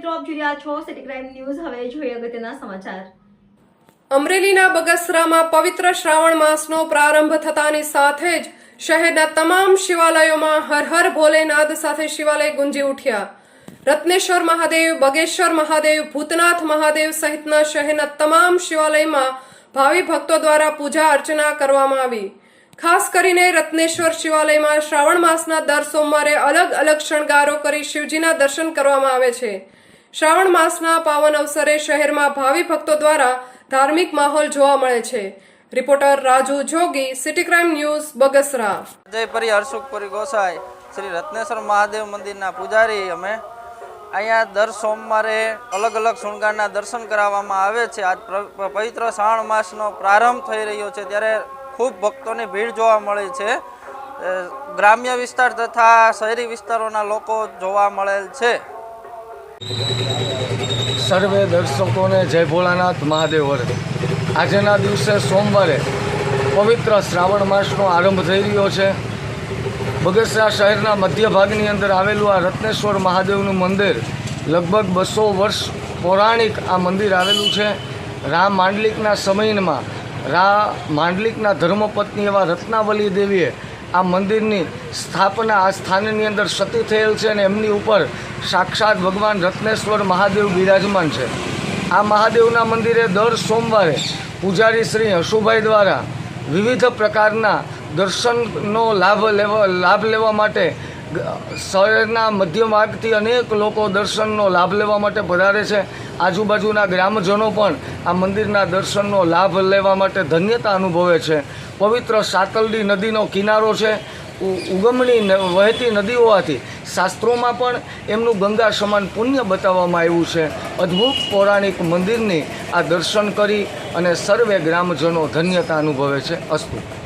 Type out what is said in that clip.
મિત્રો આપ જોઈ રહ્યા છો સિટી ક્રાઇમ ન્યૂઝ હવે જોઈએ અગત્યના સમાચાર. અમરેલીના બગસરામાં પવિત્ર શ્રાવણ માસનો પ્રારંભ થતાની સાથે જ શહેરના તમામ શિવાલયોમાં હર હર ભોલેનાથ સાથે શિવાલય ગુંજી ઉઠ્યા. રત્નેશ્વર મહાદેવ, બગેશ્વર મહાદેવ, ભૂતનાથ મહાદેવ સહિતના શહેરના તમામ શિવાલયમાં ભાવિ ભક્તો દ્વારા પૂજા અર્ચના કરવામાં આવી. ખાસ કરીને રત્નેશ્વર શિવાલયમાં શ્રાવણ માસના દર સોમવારે અલગ અલગ શણગારો કરી શિવજીના દર્શન કરવામાં આવે છે. શ્રાવણ માસના પાવન અવસરે શહેરમાં ભાવિ ભક્તો દ્વારા ધાર્મિક માહોલ જોવા મળે છે. Reporter Raju Jogi, city crime news, Bagasara. Jaypari Harsukhpuri Gosai. Shri Ratneshwar Mahadev મંદિરના પૂજારી અમે અહીંયા દર સોમવારે અલગ અલગ શૃંગારના દર્શન કરાવવામાં આવે છે. આજ પવિત્ર શ્રાવણ માસનો પ્રારંભ થઈ રહ્યો છે ત્યારે ખૂબ ભક્તોની ભીડ જોવા મળે છે. ગ્રામ્ય વિસ્તાર તથા શહેરી વિસ્તારોના લોકો જોવા મળેલ છે. સર્વે દર્શકોને જય ભોળાનાથ મહાદેવ આજના દિવસે સોમવારે પવિત્ર શ્રાવણ માસનો આરંભ થઈ રહ્યો છે. બગસરા શહેરના મધ્ય ભાગની અંદર આવેલું આ રત્નેશ્વર મહાદેવનું મંદિર લગભગ બસો વર્ષ પૌરાણિક આ મંદિર આવેલું છે. રા માંડલિકના સમયમાં રા માંડલિકના ધર્મપત્ની એવા રત્નાવલી દેવીએ આ મંદિરની સ્થાપના આ સ્થાનની અંદર સતી થયેલ છે અને એમની ઉપર સાક્ષાત ભગવાન રત્નેશ્વર મહાદેવ બિરાજમાન છે. આ મહાદેવના મંદિરે દર સોમવારે પૂજારી શ્રી હશુભાઈ દ્વારા વિવિધ પ્રકારના દર્શનનો લાભ લેવા લાભ લેવા માટે શહેરના મધ્ય માર્ગથી અનેક લોકો દર્શનનો લાભ લેવા માટે પધારે છે. આજુબાજુના ગ્રામજનો પણ આ મંદિરના દર્શનનો લાભ લેવા માટે ધન્યતા અનુભવે છે. પવિત્ર સાતલડી નદીનો કિનારો છે. ઉગમણી વહેતી નદી હોવાથી શાસ્ત્રોમાં પણ એમનું ગંગા સમાન પુણ્ય બતાવવામાં આવ્યું છે. અદ્ભુત પૌરાણિક મંદિરની આ દર્શન કરી અને સર્વે ગ્રામજનો ધન્યતા અનુભવે છે. અસ્તુ.